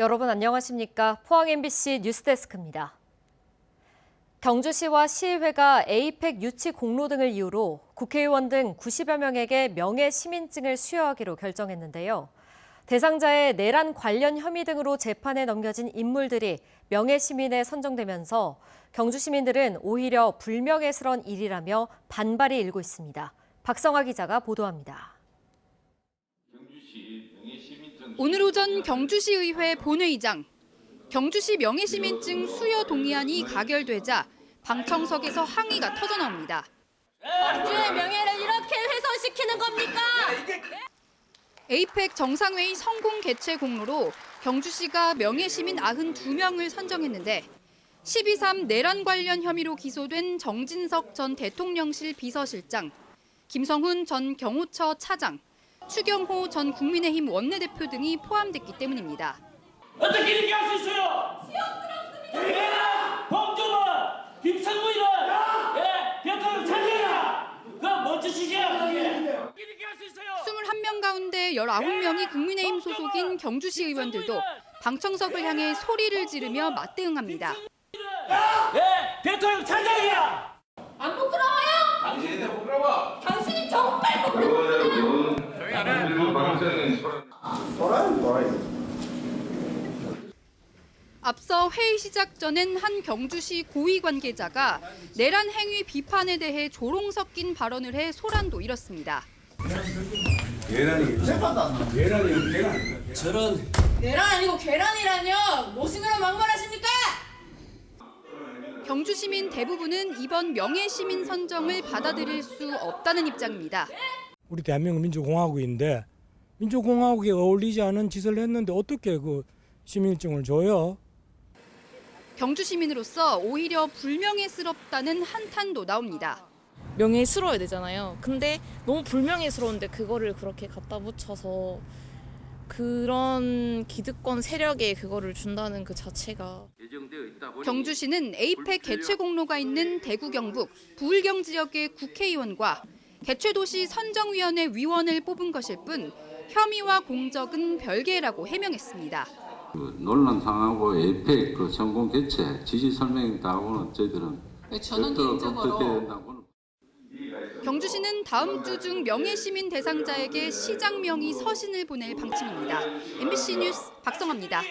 여러분 안녕하십니까? 포항 MBC 뉴스데스크입니다. 경주시와 시의회가 에이펙 유치 공로 등을 이유로 국회의원 등 90여 명에게 명예 시민증을 수여하기로 결정했는데요. 대상자의 내란 관련 혐의 등으로 재판에 넘겨진 인물들이 명예 시민에 선정되면서 경주 시민들은 오히려 불명예스러운 일이라며 반발이 일고 있습니다. 박성화 기자가 보도합니다. 오늘 오전 경주시의회 본회의장. 경주시 명예시민증 수여 동의안이 가결되자 방청석에서 항의가 터져 나옵니다. 경주의 명예를 이렇게 훼손시키는 겁니까? 에이펙 정상회의 성공 개최 공로로 경주시가 명예시민 92명을 선정했는데 12.3 내란 관련 혐의로 기소된 정진석 전 대통령실 비서실장, 김성훈 전 경호처 차장, 추경호 전 국민의힘 원내대표 등이 포함됐기 때문입니다. 어떻게 이렇게 할 수 있어요? 지옥스럽습니다. 봉주은 김성구이는 예, 대통령 찬양이야. 그? 그게 할수 있어요? 21명 가운데 19명이 국민의힘 소속인 경주시 의원들도 방청석을 향해 소리를 지르며 맞대응합니다. 예, 대통령 찬양이야. 안 부끄러워요? 당신이 부끄러워. 앞서 회의 시작 전엔 한 경주시 고위 관계자가 내란 행위 비판에 대해 조롱 섞인 발언을 해 소란도 일었습니다. 내란 아니고 계란이라뇨? 무슨으로 막말하십니까? 경주 시민 대부분은 이번 명예 시민 선정을 받아들일 수 없다는 입장입니다. 우리 대한민국 민주공화국인데 민주공화국에 어울리지 않은 짓을 했는데 어떻게 그 시민증을 줘요? 경주 시민으로서 오히려 불명예스럽다는 한탄도 나옵니다. 명예스러워야 되잖아요. 근데 너무 불명예스러운데 그거를 그렇게 갖다 붙여서 그런 기득권 세력에 그거를 준다는 그 자체가 경주시는 에이펙 개최 공로가 있는 대구 경북 부울경 지역의 국회의원과 개최도시 선정위원회 위원을 뽑은 것일 뿐 혐의와 공적은 별개라고 해명했습니다. 그 논란 상하고 에이펙 그 성공 개최 지지 설명했다고는 저희들은 저는 개인적으로 경주시는 다음 주 중 명예시민 대상자에게 시장명의 서신을 보낼 방침입니다. MBC 뉴스 박성화입니다.